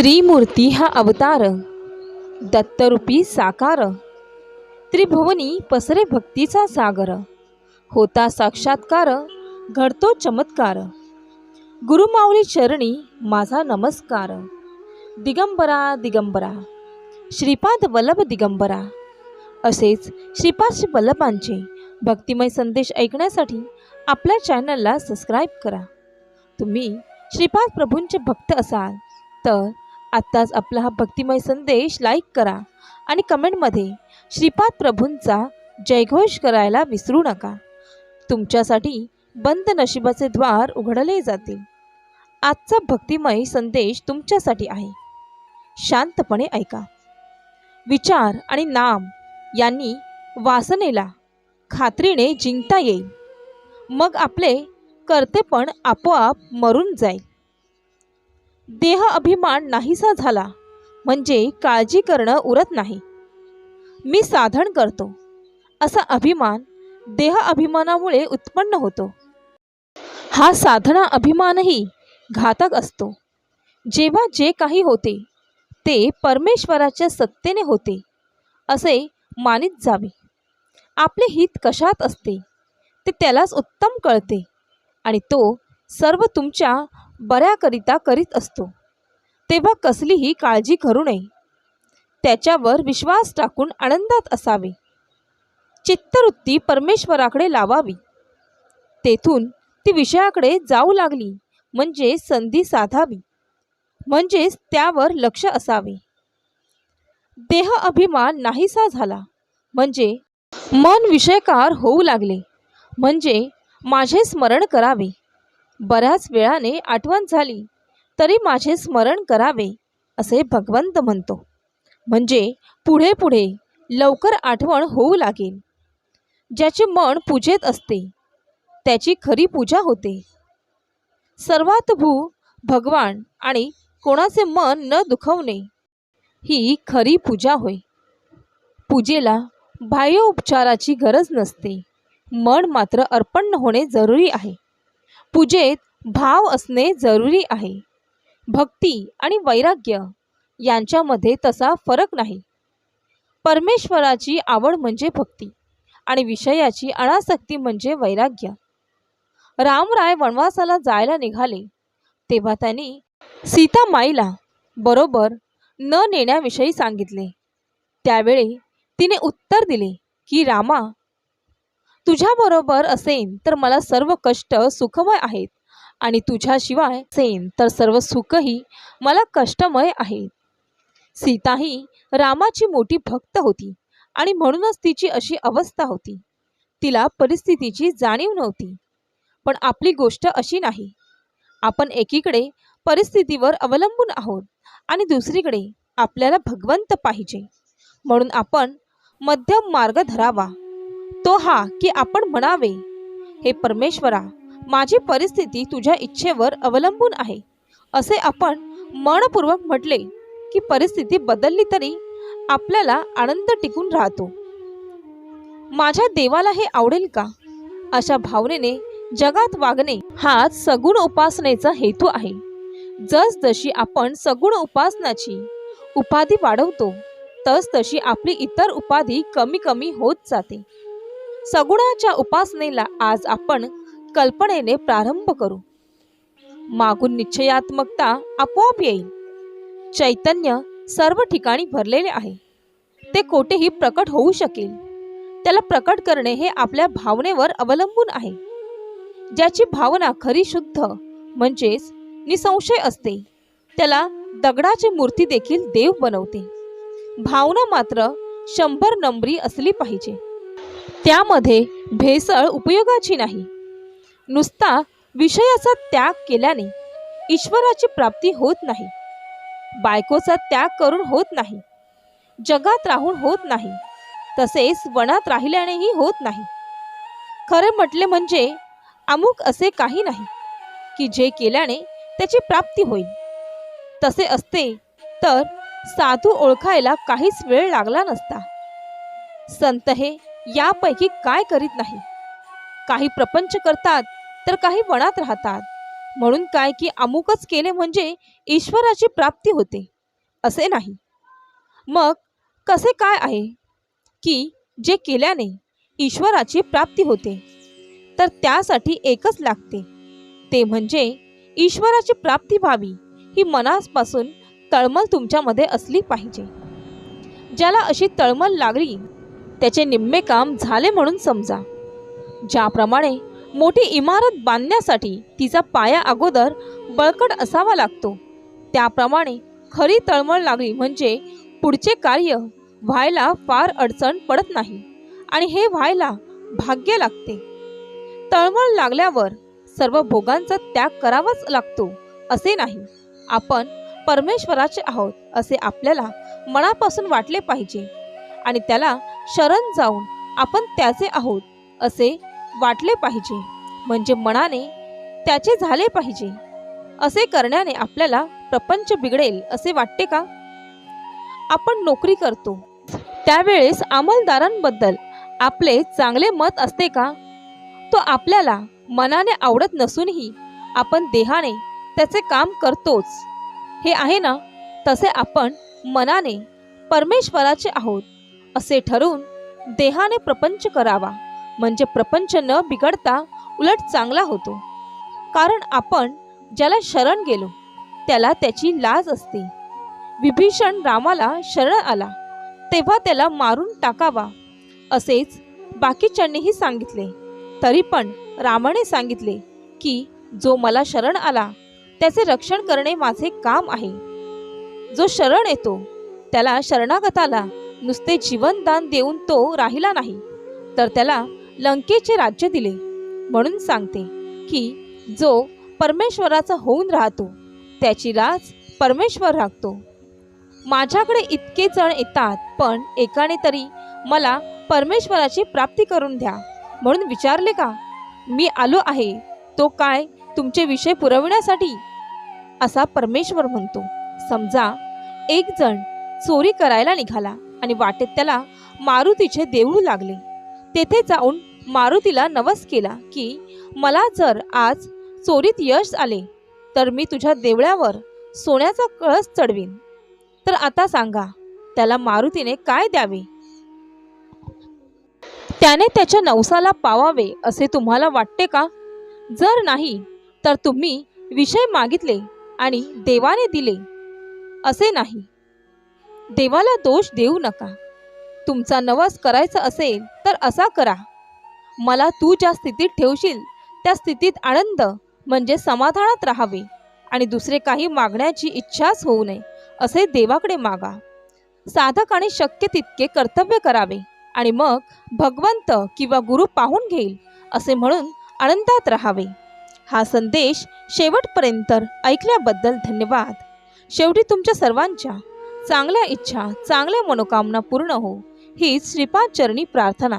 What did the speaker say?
त्रिमूर्ती हा अवतार. दत्तरूपी साकार. त्रिभुवनी पसरे भक्तीचा सागर. होता साक्षात्कार घडतो चमत्कार. गुरुमाऊली चरणी माझा नमस्कार. दिगंबरा दिगंबरा. श्रीपाद वल्लभ दिगंबरा. असेच श्रीपाद श्री वल्लभांचे भक्तिमय संदेश ऐकण्यासाठी आपल्या चॅनलला सबस्क्राईब करा. तुम्ही श्रीपाद प्रभूंचे भक्त असाल तर आत्ताच आपला हा भक्तिमय संदेश लाईक करा आणि कमेंटमध्ये श्रीपाद प्रभूंचा जयघोष करायला विसरू नका. तुमच्यासाठी बंद नशिबाचे द्वार उघडले जातील. आजचा भक्तिमय संदेश तुमच्यासाठी आहे. शांतपणे ऐका. विचार आणि नाम यांनी वासनेला खात्रीने जिंकता येईल. मग आपले कर्तेपण आपोआप मरून जाईल. देह अभिमान नाहीसा झाला. म्हणजे काळजी करणं उरत नाही. मी साधन करतो. असा अभिमान देह अभिमानामुळे उत्पन्न होतो. हा साधना अभिमानही घातक असतो. जेव्हा जे काही होते ते परमेश्वराच्या सत्तेने होते असे मानित जावे. आपले हित कशात असते ते त्यालाच उत्तम कळते आणि तो सर्व तुमच्या बऱ्याकरिता करीत असतो. तेव्हा कसलीही काळजी करू नये. त्याच्यावर विश्वास टाकून आनंदात असावे. चित्तवृत्ती परमेश्वराकडे लावावी. तेथून ती विषयाकडे जाऊ लागली म्हणजे संधी साधावी. म्हणजेच त्यावर लक्ष असावे. देह अभिमान नाहीसा झाला म्हणजे मन विषयकार होऊ लागले म्हणजे माझे स्मरण करावे. बऱ्याच वेळाने आठवण झाली तरी माझे स्मरण करावे असे भगवंत म्हणतो. म्हणजे पुढे पुढे लवकर आठवण होऊ लागेल. ज्याचे मन पूजेत असते त्याची खरी पूजा होते. सर्वात भू भगवान आणि कोणाचे मन न दुखवणे ही खरी पूजा होय. पूजेला बाह्य उपचाराची गरज नसते मन मात्र अर्पण होणे जरुरी आहे. पूजेत भाव असणे जरुरी आहे. भक्ती आणि वैराग्य यांच्यामध्ये तसा फरक नाही. परमेश्वराची आवड म्हणजे भक्ती आणि विषयाची अनासक्ती म्हणजे वैराग्य. रामराय वनवासाला जायला निघाले तेव्हा त्यांनी सीता माईला बरोबर न नेण्याविषयी सांगितले. त्यावेळी तिने उत्तर दिले की रामा तुझ्याबरोबर असेन तर मला सर्व कष्ट सुखमय आहेत. आणि तुझ्याशिवाय असेन तर सर्व सुखही मला कष्टमय आहेत. सीता ही रामाची मोठी भक्त होती आणि म्हणूनच तिची अशी अवस्था होती. तिला परिस्थितीची जाणीव नव्हती. पण आपली गोष्ट अशी नाही. आपण एकीकडे परिस्थितीवर अवलंबून आहोत आणि दुसरीकडे आपल्याला भगवंत पाहिजे. म्हणून आपण मध्यम मार्ग धरावा. तो हा की आपण म्हणावे हे परमेश्वरा माझी परिस्थिती तुझ्या इच्छेवर अवलंबून आहे. असे आपण मनपूर्वक म्हटले की परिस्थिती बदलली तरी आपल्याला आनंद टिकून राहतो. माझ्या देवाला हे आवडेल का? अशा भावनेने जगात वागणे हाच सगुण उपासनेचा हेतू आहे. जसजशी आपण सगुण उपासनाची उपाधी वाढवतो तस तशी आपली इतर उपाधी कमी कमी होत जाते. सगुणाच्या उपासनेला आज आपण कल्पनेने प्रारंभ करू. मागून निश्चयात्मकता आपोआप येईल. चैतन्य सर्व ठिकाणी भरलेले आहे. ते कोठेही प्रकट होऊ शकेल. त्याला प्रकट करणे हे आपल्या भावनेवर अवलंबून आहे. ज्याची भावना खरी शुद्ध म्हणजेच निसंशय असते त्याला दगडाची मूर्ती देखील देव बनवते. भावना मात्र शंभर नंबरी असली पाहिजे. त्यामध्ये भेसळ उपयोगाची नाही. नुसता विषयाचा त्याग केल्याने ईश्वराची प्राप्ती होत नाही. बायकोचा त्याग करून होत नाही. जगात राहून होत नाही. तसेच वनात राहिल्यानेही होत नाही. खरे म्हटले म्हणजे अमुक असे काही नाही की जे केल्याने त्याची प्राप्ती होईल. तसे असते तर साधू ओळखायला काहीच वेळ लागला नसता. संत हे यापैकी काय करीत नाही. काही प्रपंच करतात तर काही वनात राहतात. म्हणून काय की अमुकच केले म्हणजे ईश्वराची प्राप्ती होते असे नाही. मग कसे काय आहे? की जे केल्याने ईश्वराची प्राप्ती होते तर त्यासाठी एकच लागते. ते म्हणजे ईश्वराची प्राप्ती व्हावी ही मनापासून तळमळ तुमच्यामध्ये असली पाहिजे. ज्याला अशी तळमळ लागली त्याचे निम्मे काम झाले म्हणून समजा. ज्याप्रमाणे मोठी इमारत बांधण्यासाठी तिचा पाया अगोदर बळकट असावा लागतो. त्याप्रमाणे खरी तळमळ लागली म्हणजे पुढचे कार्य व्हायला फार अडचण पडत नाही आणि हे व्हायला भाग्य लागते. तळमळ लागल्यावर सर्व भोगांचा त्याग करावाच लागतो असे नाही. आपण परमेश्वराचे आहोत असे आपल्याला मनापासून वाटले पाहिजे आणि त्याला शरण जाऊन आपण त्याचे आहोत असे वाटले पाहिजे. म्हणजे मनाने त्याचे झाले पाहिजे. असे करण्याने आपल्याला प्रपंच बिघडेल असे वाटते का? आपण नोकरी करतो. त्यावेळेस अंमलदारांबद्दल आपले चांगले मत असते का? तो आपल्याला मनाने आवडत नसूनही आपण देहाने त्याचे काम करतोच. हे आहे ना? तसे आपण मनाने परमेश्वराचे आहोत. असे ठरवून देहाने प्रपंच करावा. म्हणजे प्रपंच न बिघडता उलट चांगला होतो. कारण आपण ज्याला शरण गेलो त्याला त्याची लाज असते. विभीषण रामाला शरण आला तेव्हा त्याला मारून टाकावा असेच बाकीच्यांनीही सांगितले. तरी पण रामाने सांगितले की जो मला शरण आला त्याचे रक्षण करणे माझे काम आहे. जो शरण येतो त्याला शरणागताला नुसते जीवनदान देऊन तो राहिला नाही तर त्याला लंकेचे राज्य दिले. म्हणून सांगते की जो परमेश्वराचा होऊन राहतो त्याची राज परमेश्वर राखतो. माझ्याकडे इतके जण येतात पण एकाने तरी मला परमेश्वराची प्राप्ती करून द्या. म्हणून विचारले का? मी आलो आहे तो काय तुमचे विषय पुरविण्यासाठी? असा परमेश्वर म्हणतो. समजा एक जण चोरी करायला निघाला आणि वाटेत त्याला मारुतीचे देऊळ लागले. तेथे जाऊन मारुतीला नवस केला की मला जर आज चोरीत यश आले तर मी तुझ्या देवळावर सोन्याचा कळस चढवीन. तर आता सांगा त्याला मारुतीने काय द्यावे? त्याने त्याच्या नवसाला पावावे असे तुम्हाला वाटते का? जर नाही तर तुम्ही विषय मागितले आणि देवाने दिले. असे नाही. देवाला दोष देऊ नका. तुमचा नवस करायचा असेल तर असा करा. मला तू ज्या स्थितीत ठेवशील त्या स्थितीत आनंद म्हणजे समाधानात राहावे आणि दुसरे काही मागण्याची इच्छाच होऊ नये असे देवाकडे मागा. साधकाने शक्य तितके कर्तव्य करावे आणि मग भगवंत किंवा गुरु पाहून घेईल असे म्हणून आनंदात राहावे. हा संदेश शेवटपर्यंत ऐकल्याबद्दल धन्यवाद. शेवटी तुमच्या सर्वांच्या चांगल्या इच्छा चांगल्या मनोकामना पूर्ण हो. हीच श्रीपाद चरणी प्रार्थना.